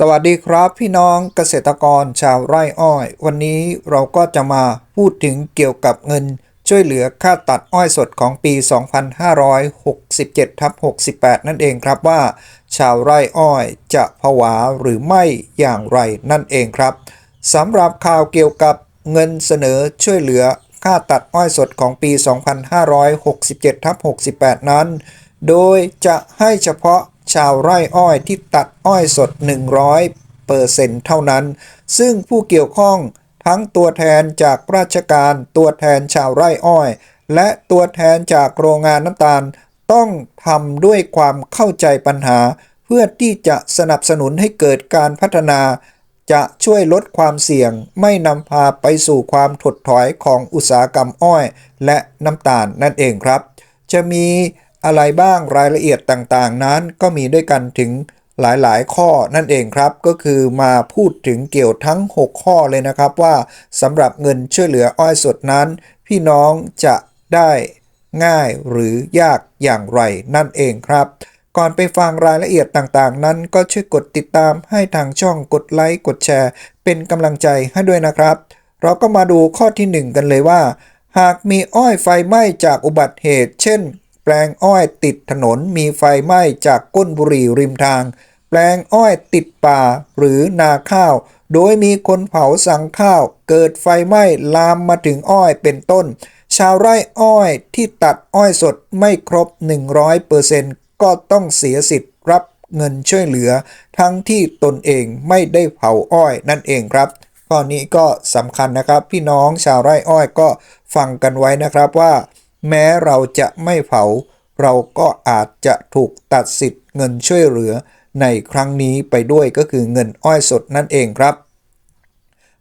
สวัสดีครับพี่น้องเกษตรกรชาวไร่อ้อย วันนี้เราก็จะมาพูดถึงเกี่ยวกับเงิน ช่วยเหลือค่าตัดอ้อยสดของปี 2567ทับ68 นั่นเองครับว่า ชาวไร่อ้อยจะผวาหรือไม่อย่างไรนั่นเองครับสำหรับข่าวเกี่ยวกับเงินเสนอช่วยเหลือค่าตัดอ้อยสดของปี 2567ทับ68 นั้น โดยจะให้เฉพาะ ชาวไร่อ้อยที่ตัดอ้อยสด 100เปอร์เซ็นต์เท่านั้น ซึ่งผู้เกี่ยวข้องทั้งตัวแทนจากราชการตัวแทนชาวไร่อ้อย และตัวแทนจากโรงงานน้ำตาล ต้องทำด้วยความเข้าใจปัญหา เพื่อที่จะสนับสนุนให้เกิดการพัฒนา จะช่วยลดความเสี่ยง ไม่นำพาไปสู่ความถดถอยของอุตสาหกรรมอ้อย และน้ำตาลนั่นเองครับ จะมี อะไรบ้างรายละเอียดต่างๆ นั้นก็มีด้วยกันถึงหลายๆ ข้อนั่นเองครับ ก็คือมาพูดถึงเกี่ยวทั้ง 6 ข้อเลยนะครับว่าสำหรับเงินช่วยเหลืออ้อยสดนั้น พี่น้องจะได้ง่ายหรือยากอย่างไรนั่นเองครับ ก่อนไปฟังรายละเอียดต่างๆ นั้น ก็ช่วยกดติดตามให้ทางช่องกดไลค์กดแชร์ เป็นกำลังใจให้ด้วยนะครับ เราก็มาดูข้อที่ 1 กันเลยว่า หากมีอ้อยไฟไหม้จากอุบัติเหตุ เช่น แปลงอ้อยติดถนนมีไฟไหม้จากก้นบุหรี่ริมทาง แปลงอ้อยติดป่าหรือนาข้าว โดยมีคนเผาสังข้าว เกิดไฟไหม้ลามมาถึงอ้อยเป็นต้น ชาวไร่อ้อยที่ตัดอ้อยสดไม่ครบ 100%ก็ต้องเสียสิทธิ์รับเงินช่วยเหลือ ทั้งที่ตนเองไม่ได้เผาอ้อยนั่นเองครับข้อนี้ก็สำคัญนะครับ พี่น้องชาวไร่อ้อยก็ฟังกันไว้นะครับว่า แม้เราจะไม่เผา เราก็อาจจะถูกตัดสิทธิ์เงินช่วยเหลือในครั้งนี้ไปด้วยก็คือเงินอ้อยสดนั่นเองครับ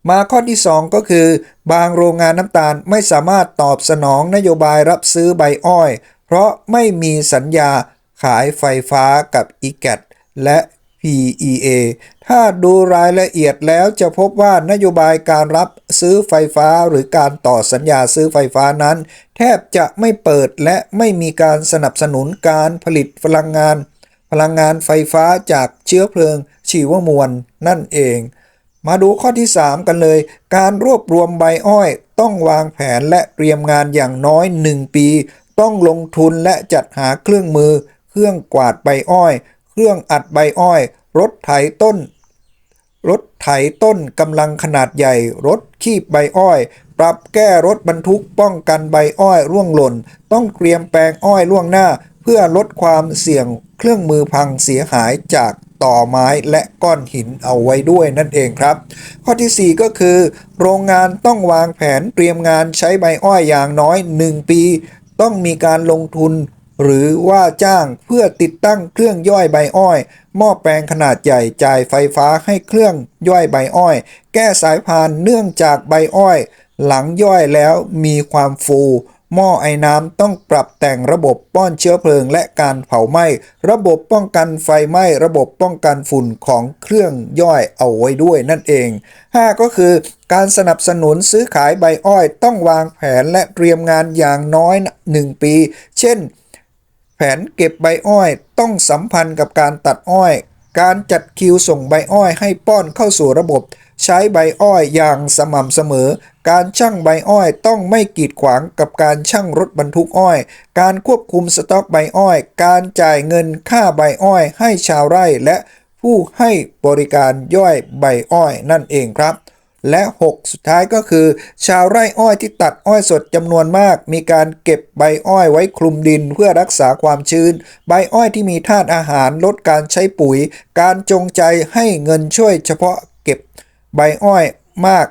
มาข้อที่ 2 ก็คือ บางโรงงานน้ำตาลไม่สามารถตอบสนองนโยบายรับซื้อใบอ้อย เพราะไม่มีสัญญาขายไฟฟ้ากับ e g a t และ PEA ถ้าดูรายละเอียดแล้วจะพบว่านโยบายการรับซื้อไฟฟ้าหรือการต่อสัญญาซื้อไฟฟ้านั้น แทบจะไม่เปิดและไม่มีการสนับสนุนการผลิตพลังงาน พลังงานไฟฟ้าจากเชื้อเพลิง ชีวมวลนั่นเอง มาดูข้อที่ 3 กันเลย การรวบรวมใบอ้อยต้องวางแผนและเตรียมงานอย่างน้อย 1 ปี ต้องลงทุนและจัดหาเครื่องมือ เครื่องกวาดใบอ้อย เครื่องอัดใบอ้อย รถไถต้น รถไถต้นกำลังขนาดใหญ่ รถคีบใบอ้อย ปรับแก้รถบรรทุกป้องกันใบอ้อยร่วงหล่น ต้องเตรียมแปลงอ้อยล่วงหน้า เพื่อลดความเสี่ยงเครื่องมือพังเสียหายจากต่อไม้และก้อนหินเอาไว้ด้วยนั่นเองครับ ข้อที่ 4 ก็คือ โรงงานต้องวางแผนเตรียมงานใช้ใบอ้อยอย่างน้อย 1 ปี ต้องมีการลงทุน หรือว่าจ้างเพื่อติดตั้งเครื่องย่อยใบอ้อย หม้อแปลงขนาดใหญ่จ่ายไฟฟ้าให้เครื่องย่อยใบอ้อย แก้สายพานเนื่องจากใบอ้อย หลังย่อยแล้วมีความฟู หม้อไอ้น้ำต้องปรับแต่งระบบป้อนเชื้อเพลิงและการเผาไหม้ ระบบป้องกันไฟไหม้ ระบบป้องกันฝุ่นของเครื่องย่อยเอาไว้ด้วยนั่นเอง 5 ก็คือ การสนับสนุนซื้อขายใบอ้อย ต้องวางแผนและเตรียมงานอย่างน้อย 1 ปี เช่น แผนเก็บใบอ้อยต้องสัมพันธ์กับการตัดอ้อย การจัดคิวส่งใบอ้อยให้ป้อนเข้าสู่ระบบ ใช้ใบอ้อยอย่างสม่ำเสมอ การชั่งใบอ้อยต้องไม่กีดขวางกับการชั่งรถบรรทุกอ้อย การควบคุมสต็อกใบอ้อย การจ่ายเงินค่าใบอ้อยให้ชาวไร่และผู้ให้บริการย่อยใบอ้อยนั่นเองครับ และ 6 สุดท้ายก็คือ ชาวไร่อ้อยที่ตัดอ้อยสดจำนวนมาก มีการเก็บใบอ้อยไว้คลุมดินเพื่อรักษาความชื้น ใบอ้อยที่มีธาตุอาหารลดการใช้ปุ๋ย การจงใจให้เงินช่วยเฉพาะเก็บใบอ้อยมาก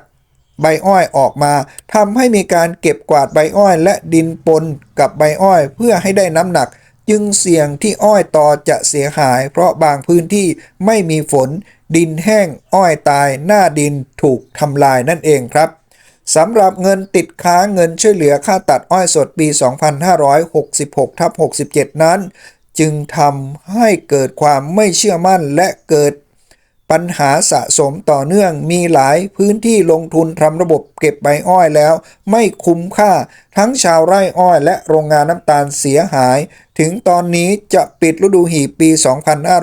ใบอ้อยออกมาทำให้มีการเก็บกวาดใบอ้อย และดินปนกับใบอ้อยเพื่อให้ได้น้ำหนัก จึงเสี่ยงที่อ้อยตอจะเสียหาย เพราะบางพื้นที่ไม่มีฝน ดินแห้งอ้อยตายหน้าดินถูกทำลายนั่นเองครับสำหรับเงินติดค้างเงินช่วยเหลือค่าตัดอ้อยสดปี 2566ทับ67 นั้น จึงทำให้เกิดความไม่เชื่อมั่นและเกิดปัญหาสะสมต่อเนื่องมีหลายพื้นที่ลงทุนทำระบบเก็บใบอ้อยแล้ว ไม่คุ้มค่าทั้งชาวไร่อ้อยและโรงงานน้ำตาลเสียหาย ถึงตอนนี้จะปิดฤดูหีบปี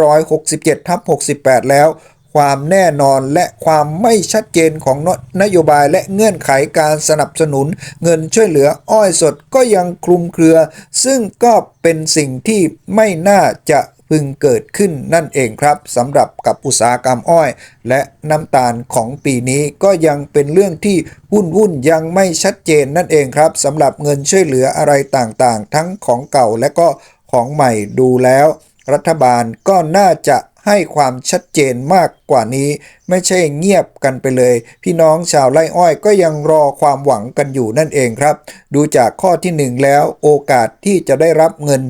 2567ทับ68 แล้ว ความแน่นอนและความไม่ชัดเจนของนโยบายและเงื่อนไขการสนับสนุน เงินช่วยเหลืออ้อยสดก็ยังคลุมเครือ ซึ่งก็เป็นสิ่งที่ไม่น่าจะพึงเกิดขึ้นนั่นเองครับสำหรับกับอุตสาหกรรมอ้อย และน้ำตาลของปีนี้ก็ยังเป็นเรื่องที่วุ่นวุ่นยังไม่ชัดเจนนั่นเองครับสำหรับเงินช่วยเหลืออะไรต่างๆ ทั้งของเก่าและก็ของใหม่ดูแล้ว รัฐบาลก็น่าจะ ให้ความชัดเจนมากกว่านี้ ไม่ใช่เงียบกันไปเลย พี่น้องชาวไร่อ้อยก็ยังรอความหวังกันอยู่นั่นเองครับ ดูจากข้อที่หนึ่งแล้วโอกาสที่จะได้รับเงิน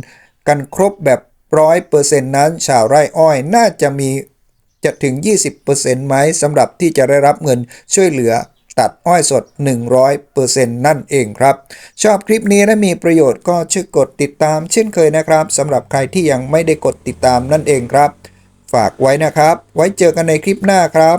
กันครบแบบร้อยเปอร์เซ็นต์นั้นชาวไร่อ้อยน่าจะมีจะถึง 20%ไหมสำหรับที่จะได้รับเงินช่วยเหลือตัดอ้อยสด 100%นั่นเองครับ ชอบคลิปนี้และมีประโยชน์ก็ช่วยกดติดตามเช่นเคยนะครับสำหรับใครที่ยังไม่ได้กดติดตามนั่นเองครับ ฝากไว้นะครับ ไว้เจอกันในคลิปหน้าครับ